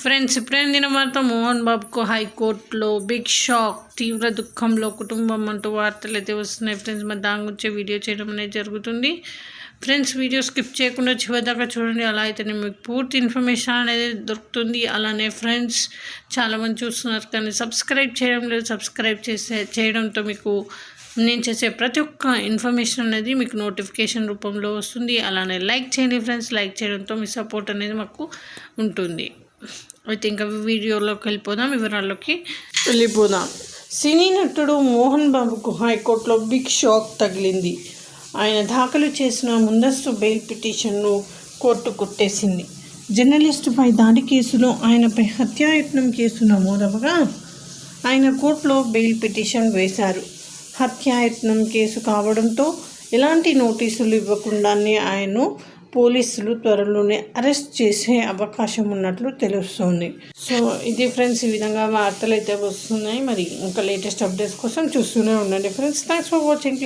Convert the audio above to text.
Friends ఇప్పుడైన దిన మోహన్ బాబుకు హైకోర్టులో బిగ్ షాక్ తీవ్ర దుఃఖంలో కుటుంబం అంటూ వార్తలు అయితే వస్తున్నాయి. ఫ్రెండ్స్ మరి దాని గురించి వీడియో చేయడం అనేది జరుగుతుంది. ఫ్రెండ్స్ వీడియో స్కిప్ చేయకుండా చివరిదాకా చూడండి. అలా అయితేనే మీకు పూర్తి ఇన్ఫర్మేషన్ అనేది దొరుకుతుంది. అలానే ఫ్రెండ్స్ చాలామంది చూస్తున్నారు కానీ సబ్స్క్రైబ్ చేయడం లేదు. సబ్స్క్రైబ్ చేసే చేయడంతో మీకు నేను చేసే ప్రతి ఒక్క ఇన్ఫర్మేషన్ అనేది మీకు నోటిఫికేషన్ రూపంలో వస్తుంది. అలానే లైక్ చేయండి ఫ్రెండ్స్ లైక్ చేయడంతో మీ సపోర్ట్ అనేది మాకు ఉంటుంది. అయితే ఇంకా వీడియోలోకి వెళ్ళిపోదాం వివరాల్లోకి వెళ్ళిపోదాం. సినీ నటుడు మోహన్ బాబుకు హైకోర్టులో బిగ్ షాక్ తగిలింది. ఆయన దాఖలు చేసిన ముందస్తు బెయిల్ పిటిషన్ను కోర్టు కొట్టేసింది. జర్నలిస్టుపై దాడి కేసులో ఆయనపై హత్యాయత్నం కేసు నమోదవగా ఆయన కోర్టులో బెయిల్ పిటిషన్ వేశారు. హత్యాయత్నం కేసు కావడంతో ఎలాంటి నోటీసులు ఇవ్వకుండానే ఆయన్ను పోలీసులు త్వరలోనే అరెస్ట్ చేసే అవకాశం ఉన్నట్లు తెలుస్తోంది. సో ఇది ఫ్రెండ్స్ ఈ విధంగా వార్తలు అయితే వస్తున్నాయి. మరి ఇంకా లేటెస్ట్ అప్డేట్స్ కోసం చూస్తూనే ఉండండి ఫ్రెండ్స్. Thanks for watching